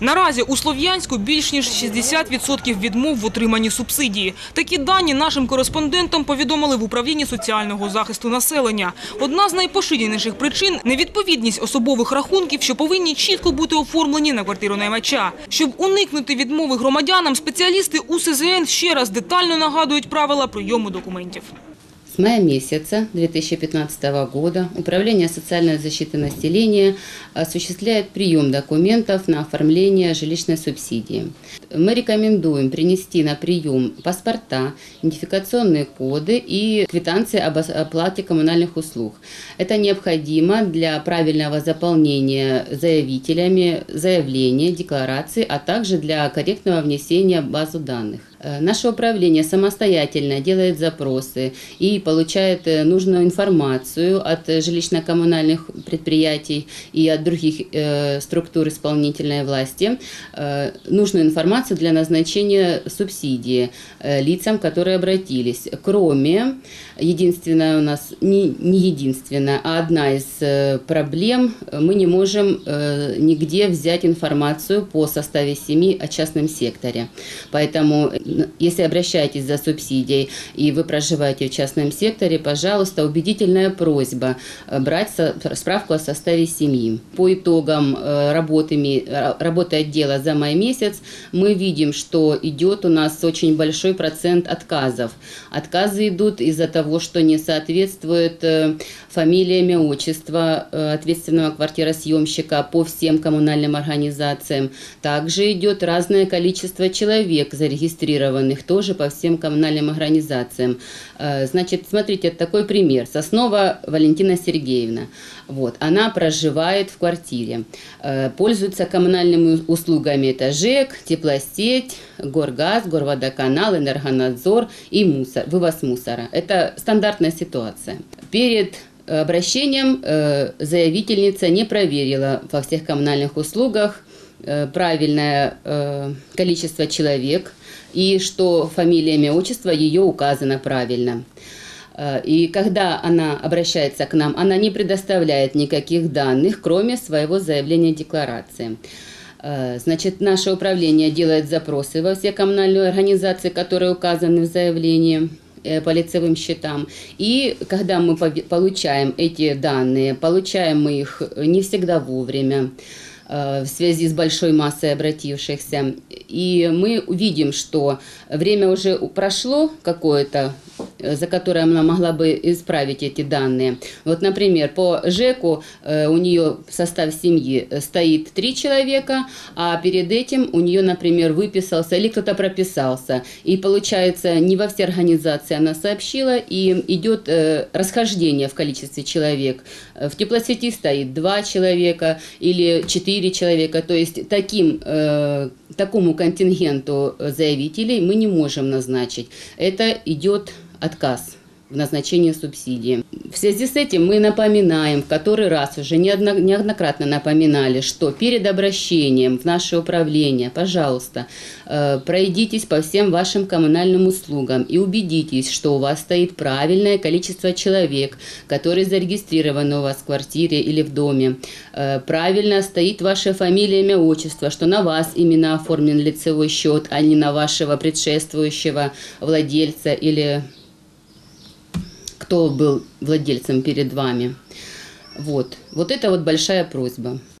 Наразі у Слов'янську більш ніж 60% відмов в отриманні субсидії. Такі дані нашим кореспондентам повідомили в управлінні соціального захисту населення. Одна з найпоширеніших причин – невідповідність особових рахунків, що повинні чітко бути оформлені на квартиру наймача. Щоб уникнути відмови громадянам, спеціалісти УСЗН ще раз детально нагадують правила прийому документів. С мая месяца 2015 года Управление социальной защиты населения осуществляет прием документов на оформление жилищной субсидии. Мы рекомендуем принести на прием паспорта, идентификационные коды и квитанции об оплате коммунальных услуг. Это необходимо для правильного заполнения заявителями заявления, декларации, а также для корректного внесения в базу данных. Э, Наше управление самостоятельно делает запросы и получает э, нужную информацию от жилищно-коммунальных предприятий и от других э, структур исполнительной власти, э, нужную информацию для назначения субсидии э, лицам, которые обратились. Кроме, единственная у нас, не, не единственная, а одна из э, проблем, э, мы не можем нигде взять информацию по составе семьи о частном секторе. Поэтому, если обращаетесь за субсидией и вы проживаете в частном секторе, пожалуйста, убедительная просьба брать справку о составе семьи. По итогам работы, работы отдела за май месяц мы видим, что идет у нас очень большой процент отказов. Отказы идут из-за того, что не соответствует э, фамилия, имя, отчество э, ответственного квартиросъемщика по всем коммунальным организациям. Также идет разное количество человек зарегистрированных тоже по всем коммунальным организациям. Э, Значит, смотрите, такой пример. Соснова Валентина Сергеевна. Вот, она проживает в квартире, пользуется коммунальными услугами. Это ЖЭК, теплосеть, Горгаз, Горводоканал, Энергонадзор и мусор, вывоз мусора. Это стандартная ситуация. Перед обращением э, заявительница не проверила во всех коммунальных услугах э, правильное э, количество человек и что фамилия, имя, отчество ее указано правильно. Э, И когда она обращается к нам, она не предоставляет никаких данных, кроме своего заявления декларации. Э, Значит, наше управление делает запросы во все коммунальные организации, которые указаны в заявлении э, по лицевым счетам. И когда мы получаем эти данные, получаем мы их не всегда вовремя э, в связи с большой массой обратившихся. И мы увидим, что время уже прошло какое-то, э, за которое она могла бы исправить эти данные. Вот, например, по ЖЭКу э, у нее состав семьи э, стоит три человека, а перед этим у нее, например, выписался или кто-то прописался. И получается, не во все организации она сообщила, и идет э, расхождение в количестве человек. Э, В теплосети стоит два человека или четыре человека. То есть таким, э, такому контингенту э, заявителей мы не можем назначить. Это идет отказ в назначении субсидии. В связи с этим мы напоминаем, в который раз уже неодно- неоднократно напоминали, что перед обращением в наше управление, пожалуйста, э, пройдитесь по всем вашим коммунальным услугам и убедитесь, что у вас стоит правильное количество человек, которые зарегистрированы у вас в квартире или в доме. Э, Правильно стоит ваша фамилия, имя, отчество, что на вас именно оформлен лицевой счет, а не на вашего предшествующего владельца или кто был владельцем перед вами. Вот. Вот это вот большая просьба.